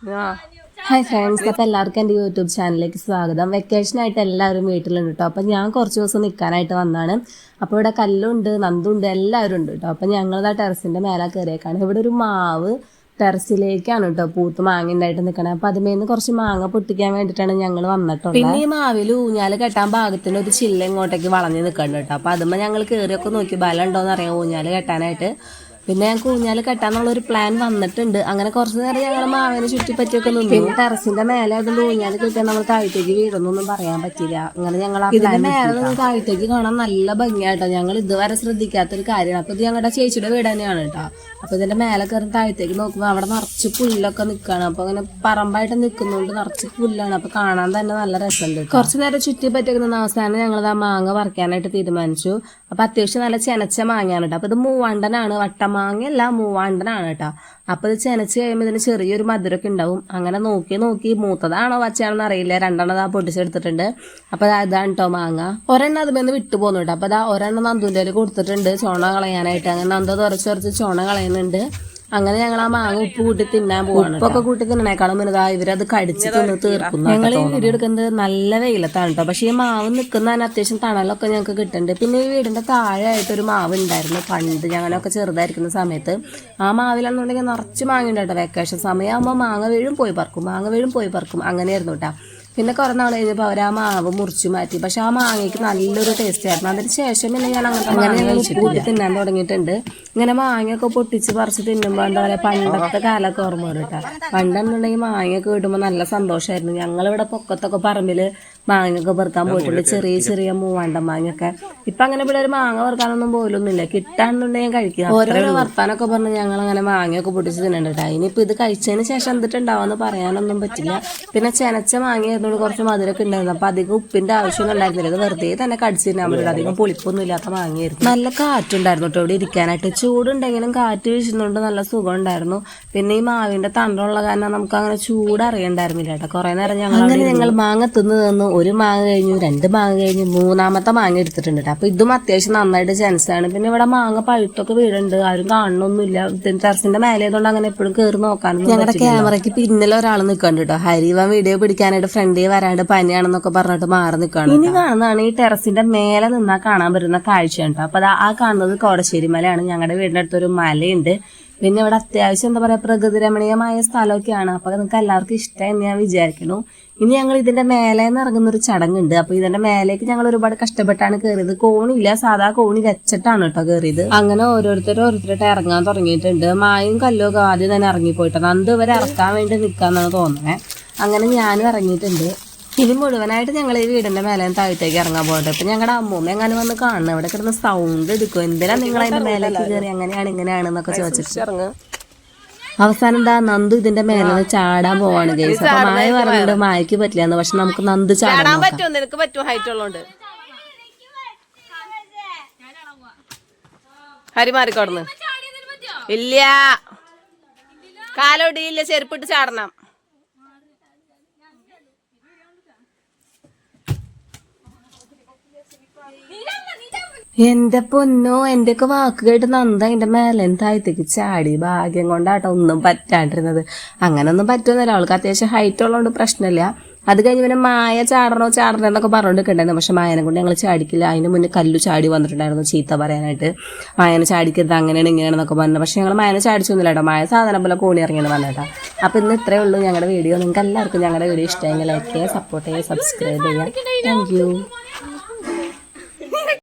Hi friends അപ്പോൾ എല്ലാവർക്കും എന്റെ യൂട്യൂബ് ചാനലിലേക്ക് സ്വാഗതം. വെക്കേഷൻ ആയിട്ട് എല്ലാവരും വീട്ടിലുണ്ട് കേട്ടോ അപ്പോൾ ഞാൻ കുറച്ച് ദിവസം നിൽക്കാനായിട്ട് വന്നതാണ് അപ്പോൾ ഇവിടെ കല്ലുണ്ട് നന്ദുണ്ട് എല്ലാവരും ഉണ്ട് കേട്ടോ അപ്പോൾ ഞങ്ങളിതാ ടെറസിന്റെ മേലെ കയറിയേക്കാണ്. ഇവിടെ ഒരു മാവ് ടെറസിലേക്കാണ് കേട്ടോ പൂത്ത് മാങ്ങ ഉണ്ടായിട്ട് അപ്പോൾ അതിമേന്ന് കുറച്ച് മാങ്ങ പൊട്ടിക്കാൻ വേണ്ടിയിട്ടാണ് ഞങ്ങൾ വന്നിട്ടുള്ളത്. പിന്നെ ഈ മാവിൽ ഊഞ്ഞാൽ കെട്ടാൻ ഭാഗത്തിന് ഒരു ചില്ല ഇങ്ങോട്ടേക്ക് വളഞ്ഞ് നിൽക്കണ്ട കേട്ടോ അപ്പോൾ അതുമ്പോൾ ഞങ്ങൾ കയറിയൊക്കെ നോക്കി ബലം ഉണ്ടോയെന്ന് അറിയാം ഊഞ്ഞാൽ കെട്ടാനായിട്ട്. പിന്നെ ഞാൻ കൂഞ്ഞാൽ കെട്ടാന്നുള്ള ഒരു പ്ലാൻ വന്നിട്ടുണ്ട്. അങ്ങനെ കുറച്ച് നേരം ഞങ്ങൾ മാവിനെ ചുറ്റിപ്പറ്റിയൊക്കെ നിന്നു. പിന്നെ ടെറസിന്റെ മേലെ അത് ഊഞ്ഞാൽ കിട്ടിയാൽ നമ്മൾ താഴത്തേക്ക് വീഴുന്നൊന്നും പറയാൻ പറ്റില്ല. അങ്ങനെ ഞങ്ങൾ ഇതിന്റെ മേലെ നിന്ന് താഴത്തേക്ക് കാണാൻ നല്ല ഭംഗിയായിട്ടോ ഞങ്ങൾ ഇതുവരെ ശ്രദ്ധിക്കാത്തൊരു കാര്യമാണ്. അപ്പൊ ഇത് ഞങ്ങളുടെ ചേച്ചിയുടെ വീട് തന്നെയാണ് കേട്ടോ. അപ്പൊ ഇതിന്റെ മേലെ കയറി താഴത്തേക്ക് നോക്കുമ്പോൾ അവിടെ നിറച്ച് പുല്ലൊക്കെ നിൽക്കുകയാണ് അപ്പൊ അങ്ങനെ പറമ്പായിട്ട് നിൽക്കുന്നതുകൊണ്ട് നിറച്ച് പുല്ലാണ്. അപ്പൊ കാണാൻ തന്നെ നല്ല രസമുണ്ട് കുറച്ച് നേരം ചുറ്റിപ്പറ്റിയൊക്കെ നിന്ന് അവസാനം ഞങ്ങൾ ആ മാങ്ങ പറിക്കാനായിട്ട് തീരുമാനിച്ചു. അപ്പൊ അത്യാവശ്യം നല്ല ചെനച്ച മാങ്ങയാണ് കേട്ടോ. അപ്പൊ ഇത് മൂവാണ്ടനാണ് വട്ടമാങ്ങയല്ല മൂവാണ്ടനാണ് കേട്ടോ. അപ്പൊ ഇത് ചെനച്ച് കഴിയുമ്പോൾ ഇതിന് ചെറിയൊരു മധുരമൊക്കെ ഉണ്ടാവും. അങ്ങനെ നോക്കി നോക്കി മൂത്തതാണോ പച്ചയാണെന്ന് അറിയില്ല. രണ്ടെണ്ണം ആ പൊട്ടിച്ചെടുത്തിട്ടുണ്ട്. അപ്പൊ ദാ ഇതാണ് കേട്ടോ മാങ്ങ. ഒരെണ്ണം അതുമെന്ന് വിട്ടു പോകുന്നു കേട്ടോ. അപ്പൊ അതാ ഒരെണ്ണം നന്ദുന്റെ കൊടുത്തിട്ടുണ്ട്. ചോണ കളയാനായിട്ട്. അങ്ങനെ നന്ദ തുറച്ച് തുറച്ച് ചോണ കളയുന്നുണ്ട്. അങ്ങനെ ഞങ്ങൾ ആ മാങ്ങ ഉപ്പ് കൂട്ടി തിന്നാൻ പോവാണ് ഉപ്പൊക്കെ കൂട്ടി. തിന്നണേക്കാളും വലുതാ ഇവരത് കടിച്ച് തിന്ന് തീർക്കുന്നു ഞങ്ങൾ ഈ വീഡിയോ എടുക്കുന്നത് നല്ല വെയിലത്താണ് കേട്ടോ. പക്ഷേ ഈ മാവ് നിൽക്കുന്ന തന്നെ അത്യാവശ്യം തണലൊക്കെ ഞങ്ങൾക്ക് കിട്ടുന്നുണ്ട് പിന്നെ ഈ വീടിന്റെ താഴെയായിട്ട് ഒരു മാവ് ഉണ്ടായിരുന്നു പണ്ട്. ഞങ്ങളൊക്കെ ചെറുതായിരിക്കുന്ന സമയത്ത്. ആ മാവിലാണെന്നുണ്ടെങ്കിൽ നിറച്ച് മാങ്ങ ഉണ്ട് കേട്ടോ വെക്കേഷൻ സമയമാകുമ്പോൾ മാങ്ങ വീഴും പോയി പറക്കും. മാങ്ങ വീഴും പോയി പറക്കും. അങ്ങനെയായിരുന്നു കേട്ടോ. പിന്നെ കുറെ നാൾ കഴിഞ്ഞപ്പോൾ അവർ ആ മാവ് മുറിച്ചു മാറ്റി. പക്ഷെ ആ മാങ്ങയ്ക്ക് നല്ലൊരു ടേസ്റ്റ് ആയിരുന്നു. അതിന് ശേഷം പിന്നെ ഞാൻ അങ്ങനെ കൂട്ടി തിന്നാൻ തുടങ്ങിയിട്ടുണ്ട്. ഇങ്ങനെ മാങ്ങയൊക്കെ പൊട്ടിച്ച് പറിച്ച് തിന്നുമ്പോൾ എന്താ പറയുക പണ്ടത്തെ കാലമൊക്കെ ഓർമ്മ വരും കേട്ടോ പണ്ടെന്നുണ്ടെങ്കിൽ മാങ്ങയൊക്കെ കിട്ടുമ്പോൾ നല്ല സന്തോഷമായിരുന്നു ഞങ്ങളിവിടെ പൊക്കത്തൊക്കെ പറമ്പിൽ മാങ്ങയൊക്കെ പെറുക്കാൻ പോയിട്ടുണ്ട്. ചെറിയ ചെറിയ മൂവാണ്ട മാങ്ങയൊക്കെ. ഇപ്പൊ അങ്ങനെ പിള്ളേർ മാങ്ങ പെറുക്കാനൊന്നും പോലൊന്നുമില്ല. കിട്ടാന്നുണ്ടെങ്കിൽ കഴിക്കുക ഓരോരോ വർത്താനൊക്കെ പറഞ്ഞ് ഞങ്ങൾ അങ്ങനെ മാങ്ങയൊക്കെ പൊട്ടിച്ച് തിന്നുന്നുണ്ട് ഇനിയിപ്പോൾ ഇത് കഴിച്ചതിന് ശേഷം എന്തിട്ടുണ്ടാവുമെന്ന് പറയാനൊന്നും പറ്റില്ല. പിന്നെ ചെനച്ച മാങ്ങയായതുകൊണ്ട് കുറച്ച് മധുരമൊക്കെ ഉണ്ടായിരുന്നു. അപ്പൊ അധികം ഉപ്പിന്റെ ആവശ്യമൊന്നും ഉണ്ടായിരുന്നില്ല. ഇത് വെറുതെ തന്നെ കടിച്ചിരുന്നാൽ പറ്റില്ല. അധികം പുളിപ്പൊന്നും ഇല്ലാത്ത മാങ്ങയായിരുന്നു. നല്ല കാറ്റുണ്ടായിരുന്നു കേട്ടോ ഇവിടെ ഇരിക്കാനായിട്ട് ചൂടുണ്ടെങ്കിലും കാറ്റ് വീശുന്നുണ്ട് നല്ല സുഖം ഉണ്ടായിരുന്നു പിന്നെ ഈ മാവിന്റെ തണ്ടുള്ള കാരണം നമുക്ക് അങ്ങനെ ചൂട് അറിയണ്ടായിരുന്നില്ല കേട്ടോ. കുറെ നേരം ഞങ്ങൾ അങ്ങനെ ഞങ്ങൾ മാങ്ങ തിന്ന് തന്നു ഒരു മാങ്ങ കഴിഞ്ഞു രണ്ട് മാങ്ങ കഴിഞ്ഞു മൂന്നാമത്തെ മാങ്ങ എടുത്തിട്ടുണ്ട് കേട്ടോ. അപ്പൊ ഇതും അത്യാവശ്യം നന്നായിട്ട് ചാൻസ് ആണ് പിന്നെ ഇവിടെ മാങ്ങ പഴുത്തൊക്കെ വീടുണ്ട്. ആരും കാണണമൊന്നുമില്ല ടെറസിന്റെ മേലെ ആയതുകൊണ്ട് അങ്ങനെ എപ്പോഴും കയറി നോക്കാനൊന്നും ഞങ്ങളുടെ ക്യാമറയ്ക്ക് പിന്നിൽ ഒരാൾ നിൽക്കുന്നുണ്ട് കേട്ടോ. ഹരിവൻ വീഡിയോ പിടിക്കാനായിട്ട് ഫ്രണ്ടിൽ വരാണ്ട് പനിയാണെന്നൊക്കെ പറഞ്ഞിട്ട് മാറി നിൽക്കുകയാണ് ഇനി കാണുന്നതാണ് ഈ ടെറസിന്റെ മേലെ നിന്നാ കാണാൻ പറ്റുന്ന കാഴ്ച കേട്ടോ. അപ്പൊ ആ കാണുന്നത് കോടശ്ശേരി മലയാണ്. ഞങ്ങളുടെ വീടിന്റെ അടുത്തൊരു മലയുണ്ട്. പിന്നെ ഇവിടെ അത്യാവശ്യം എന്താ പറയുക പ്രകൃതി രമണീയമായ സ്ഥലമൊക്കെയാണ് അപ്പോൾ നിങ്ങൾക്ക് എല്ലാവർക്കും ഇഷ്ടമായി ഞാൻ വിചാരിക്കുന്നു. ഇനി ഞങ്ങൾ ഇതിന്റെ മേലെ നിന്ന് ഇറങ്ങുന്ന ഒരു ചടങ്ങുണ്ട്. അപ്പോൾ ഇതിന്റെ മേലേക്ക് ഞങ്ങൾ ഒരുപാട് കഷ്ടപ്പെട്ടാണ് കയറിയത്. കോണില്ല സാധാ കോണി വെച്ചിട്ടാണ് കേട്ടോ കയറിയത്. അങ്ങനെ ഓരോരുത്തരും ഓരോരുത്തരായിട്ട് ഇറങ്ങാൻ തുടങ്ങിയിട്ടുണ്ട്. മായും കല്ലും ഒക്കെ ആദ്യം തന്നെ ഇറങ്ങിപ്പോയിട്ടാണ് അന്ത് ഇവരെ ഇറക്കാൻ വേണ്ടി നിൽക്കാന്നാണ് തോന്നുന്നത് അങ്ങനെ ഞാനും ഇറങ്ങിയിട്ടുണ്ട്. ഇനി മുഴുവനായിട്ട് ഞങ്ങൾ ഈ വീടിന്റെ മേലെ താഴത്തേക്ക് ഇറങ്ങാൻ പോകട്ടെ. ഇപ്പൊ ഞങ്ങളുടെ അമ്മൂമ്മ എങ്ങനെ വന്ന് കാണണം ഇവിടെ കിടന്ന് സൗണ്ട് എടുക്കും. എന്തിനാ നിങ്ങൾ അതിന്റെ മേലേക്ക് കയറി അങ്ങനെയാണ് ഇങ്ങനെയാണ് എന്നൊക്കെ ചോദിച്ചിട്ട്. അവസാനം എന്താ നന്ദു ഇതിന്റെ മേലെ ചാടാൻ പോവാണ് ഗൈസ്. അപ്പൊ മായ പറഞ്ഞിട്ട് മായക്ക് പറ്റില്ല പക്ഷെ നമുക്ക് നന്ദു ചാടാൻ പറ്റും നിനക്ക് പറ്റും ഹൈറ്റ് ഉള്ളോണ്ട്. ഹരി മാറിക്കോടുന്ന് ഇല്ല. കാലോടിയില്ല ചെരുപ്പിട്ട് ചാടണം. എന്റെ പൊന്നോ എന്റെ ഒക്കെ വാക്ക് കേട്ട് നന്ദ എന്റെ മേലെ താഴത്തേക്ക് ചാടി ഭാഗ്യം കൊണ്ടാട്ടോ ഒന്നും പറ്റാണ്ടിരുന്നത്. അങ്ങനെ ഒന്നും പറ്റുന്നില്ല. അവൾക്ക് അത്യാവശ്യം ഹൈറ്റ് ഉള്ളതുകൊണ്ട് പ്രശ്നമില്ല. അത് കഴിഞ്ഞ് പിന്നെ മായ ചാടണോ ചാടണോ എന്നൊക്കെ പറഞ്ഞുകൊണ്ടിരിക്കണ്ടായിരുന്നു പക്ഷെ മായനെ കൊണ്ട് ഞങ്ങൾ ചാടിക്കില്ല. അതിന് മുന്നേ കല്ലു ചാടി വന്നിട്ടുണ്ടായിരുന്നു ചീത്ത പറയാനായിട്ട്. മായനെ ചാടിക്കരുത് അങ്ങനെയാണ് ഇങ്ങനെയാണെന്നൊക്കെ പറഞ്ഞു. പക്ഷെ ഞങ്ങൾ മായനെ ചാടിച്ചൊന്നുമില്ല കേട്ടോ. മായ സാധനം പോലെ കോണി ഇറങ്ങിയാണ് വന്നേട്ടാ അപ്പൊ ഇന്ന് ഇത്രയേ ഉള്ളൂ ഞങ്ങളുടെ വീഡിയോ. നിങ്ങൾക്ക് എല്ലാവർക്കും ഞങ്ങളുടെ വീഡിയോ ഇഷ്ടമെങ്കിൽ ലൈക്ക് ചെയ്യുക സപ്പോർട്ട് ചെയ്യുക സബ്സ്ക്രൈബ് ചെയ്യുക. താങ്ക്